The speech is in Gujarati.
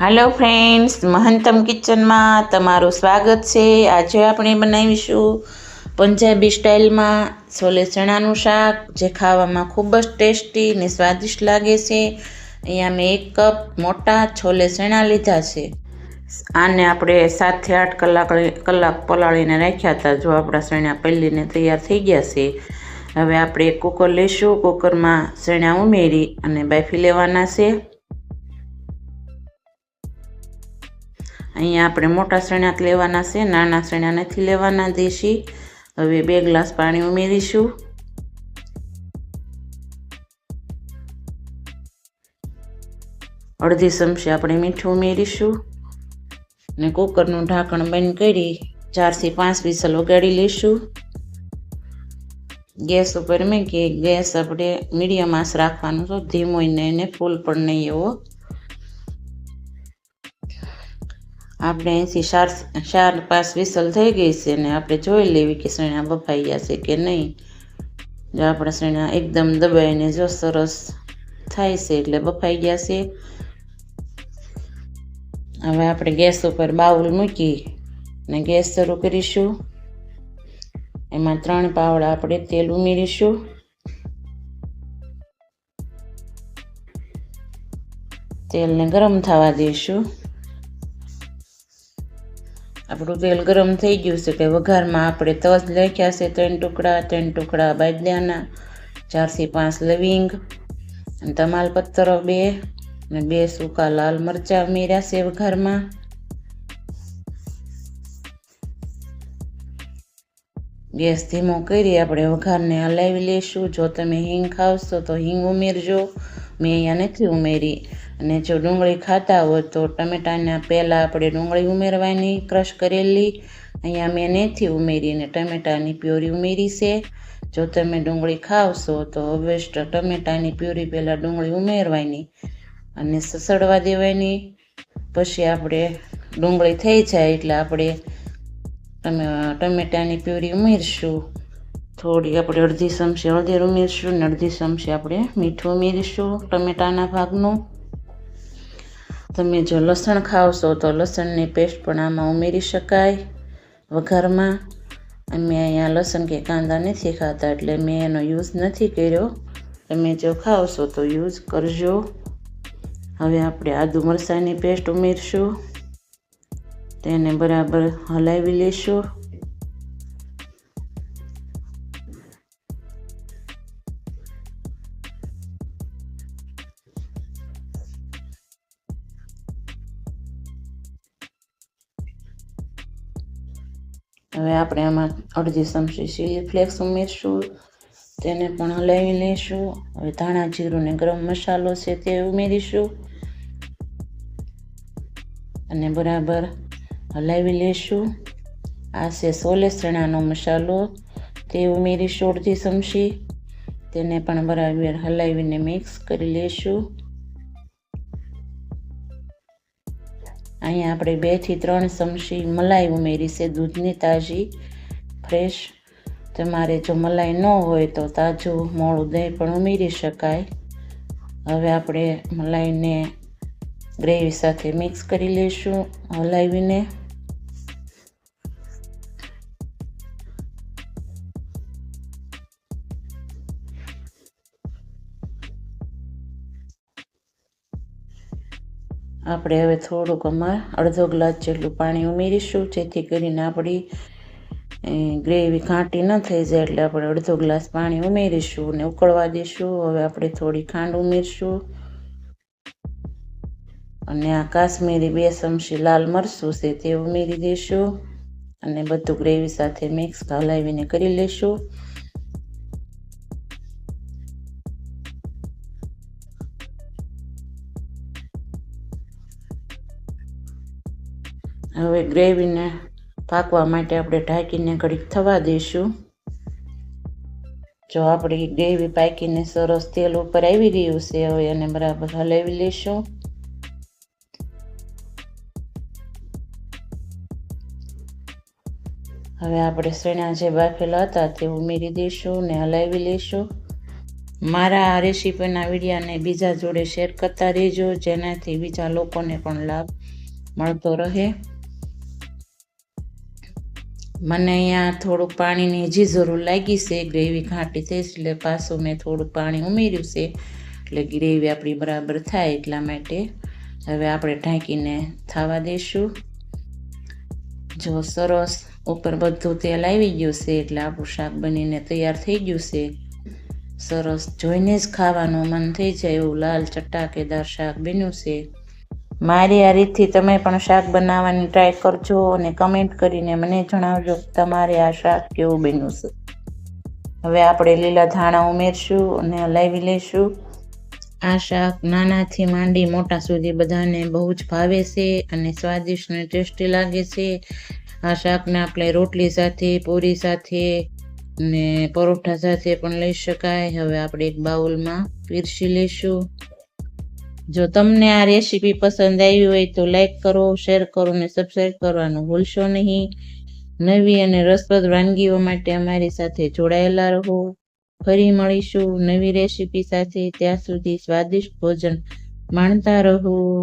હાલો ફ્રેન્ડ્સ મહંતમ કિચનમાં તમારું સ્વાગત છે. આજે આપણે બનાવીશું પંજાબી સ્ટાઇલમાં છોલે ચણાનું શાક, જે ખાવામાં ખૂબ જ ટેસ્ટી ને સ્વાદિષ્ટ લાગે છે. અહીંયા મેં એક કપ મોટા છોલે ચણા લીધા છે. આને આપણે સાતથી આઠ કલાક કલાક પલાળીને રાખ્યા હતા. જો આપણા ચણા પહેલીને તૈયાર થઈ ગયા છે, હવે આપણે કુકર લઈશું કુકરમાં ચણા ઉમેરી અને બાફી લેવાના છે. અહીંયા આપણે મોટા ચણા લેવાના છે, નાના ચણા નથી લેવાના દેશી. હવે બે ગ્લાસ પાણી ઉમેરીશું. અડધી ચમચી આપણે મીઠું ઉમેરીશું. અને કુકરનું ઢાંકણ બંધ કરી ચારથી પાંચ વિસલ વગાડી લઈશું. ગેસ ઉપર મેં કે ગેસ આપણે મીડિયમ આંચ રાખવાનું, તો ધીમો એને ફૂલ પણ નહીં એવો. આપણે અહીંથી ચાર ચાર પાંચ વિસલ થઈ ગઈ છે ને આપણે જોઈ લેવી કે સણા બફાઈ ગયા છે કે નહીં. જો આપણા સણા એકદમ દબાઈને જો સરસ થાય છે એટલે બફાઈ ગયા છે. હવે આપણે ગેસ ઉપર બાઉલ મૂકી ને ગેસ શરૂ કરીશું. એમાં ત્રણ પાવડા આપણે તેલ ઉમેરીશું. તેલને ગરમ થવા દઈશું. આપણું તેલ ગરમ થઈ ગયું છે કે વઘારમાં આપણે તજ લખ્યા છે, ત્રણ ટુકડા ત્રણ ટુકડા બાદલાના ચારથી પાંચ લવિંગ અને તમાલપત્ર બે અને બે સૂકા લાલ મરચાં ઉમેર્યા છે વઘારમાં. ગેસ ધીમો કરી આપણે વઘારને હલાવી લઈશું જો તમે હિંગ ખાવશો તો હિંગ ઉમેરજો. મેં અહીંયા નથી ઉમેરી. અને જો ડુંગળી ખાતા હોય તો ટમેટાના પહેલાં આપણે ડુંગળી ઉમેરવાની ક્રશ કરેલી. અહીંયા મેં નથી ઉમેરીને ટમેટાની પ્યોરી ઉમેરી છે. જો તમે ડુંગળી ખાવશો તો વેસ્ટ ટમેટાની પ્યોરી પહેલાં ડુંગળી ઉમેરવાની અને સસડવા દેવાની. પછી આપણે ડુંગળી થઈ જાય એટલે આપણે તમે ટમેટાની પ્યુરી ઉમેરશું. થોડી આપણે અડધી ચમચી હળદર ઉમેરશું ને અડધી ચમચી આપણે મીઠું ઉમેરીશું ટમેટાના ભાગનું. તમે જો લસણ ખાવશો તો લસણની પેસ્ટ પણ આમાં ઉમેરી શકાય વઘારમાં. અમે અહીંયા લસણ કે કાંદા નથી ખાતા એટલે મેં એનો યુઝ નથી કર્યો. તમે જો ખાવશો તો યુઝ કરજો. હવે આપણે આદુ મરસાની પેસ્ટ ઉમેરશું. તેને બરાબર હલાવી લઈશું હવે આપણે આમાં અડધી ચમચી ચીલી ફ્લેક્સ ઉમેરશું, તેને પણ હલાવી લઈશું. હવે ધાણા જીરું ને ગરમ મસાલો છે તે ઉમેરીશું. અને બરાબર હલાવી લઈશું. આ છે સોલે ચણાનો મસાલો, તે ઉમેરીશું અડધી ચમચી. તેને પણ બરાબર હલાવીને મિક્સ કરી લઈશું. અહીંયા આપણે બેથી ત્રણ ચમચી મલાઈ ઉમેરી છે. દૂધની તાજી ફ્રેશ તમારે જો મલાઈ ન હોય તો તાજું, મોળું દહીં પણ ઉમેરી શકાય. હવે આપણે મલાઈને ગ્રેવી સાથે મિક્સ કરી લઈશું હલાવીને આપણે હવે થોડુંક અમાર અડધો ગ્લાસ જેટલું પાણી ઉમેરીશું, જેથી કરીને આપણી ગ્રેવી ઘાંટી ન થઈ જાય એટલે આપણે અડધો ગ્લાસ પાણી ઉમેરીશું અને ઉકળવા દઈશું. હવે આપણે થોડી ખાંડ ઉમેરશું. અને આ કાશ્મીરી બે ચમચી લાલ મરચું છે તે ઉમેરી દઈશું. અને બધું ગ્રેવી સાથે મિક્સ હલાવીને કરી લઈશું. હવે ગ્રેવીને પાકવા માટે આપણે ઢાંકીને ઘડીક થવા દઈશું. જો આપણી ગ્રેવી પાકીને સરસ તેલ ઉપર આવી ગયું છે, હવે એને બરાબર હલાવી લઈશું. હવે આપણે શ્રેણા જે બાફેલા હતા તે ઉમેરી દઈશું ને હલાવી લઈશું. મારા આ રેસીપીના વિડીયાને બીજા જોડે શેર કરતા રહેજો, જેનાથી બીજા લોકોને પણ લાભ મળતો રહે. મને અહીંયા થોડુંક પાણીની હજી જરૂર લાગી છે. ગ્રેવી ઘાટી થઈ છે એટલે પાછું મેં થોડુંક પાણી ઉમેર્યું છે. એટલે ગ્રેવી આપણી બરાબર થાય એટલા માટે હવે આપણે ઢાંકીને થવા દઈશું જો સરસ ઉપર બધું તેલ આવી ગયું છે એટલે આપણું શાક બનીને તૈયાર થઈ ગયું છે. સરસ જોઈને જ ખાવાનું મન થઈ જાય એવું લાલ ચટાકેદાર શાક બન્યું છે. મારી આ રીતથી તમે પણ શાક બનાવવાની ટ્રાય કરજો અને કમેન્ટ કરીને મને જણાવજો કે તમારે આ શાક કેવું બન્યું છે. હવે આપણે લીલા ધાણા ઉમેરશું અને હલાવી લઈશું. આ શાક નાનાથી માંડી મોટા સુધી બધાને બહુ જ ભાવે છે અને સ્વાદિષ્ટ અને ટેસ્ટી લાગે છે. આ શાકને આપણે રોટલી સાથે, પૂરી સાથે ને પરોઠા સાથે પણ લઈ શકાય. હવે આપણે એક બાઉલમાં પીરસી લઈશું. જો તમને આ રેસીપી પસંદ આવી હોય તો લાઈક કરો શેર કરો અને સબસ્ક્રાઈબ કરવાનું ભૂલશો નહીં. નવી અને રસપ્રદ વાનગીઓ માટે અમારી સાથે જોડાયેલા રહો. ફરી મળીશું નવી રેસીપી સાથે. ત્યાં સુધી સ્વાદિષ્ટ ભોજન માણતા રહો.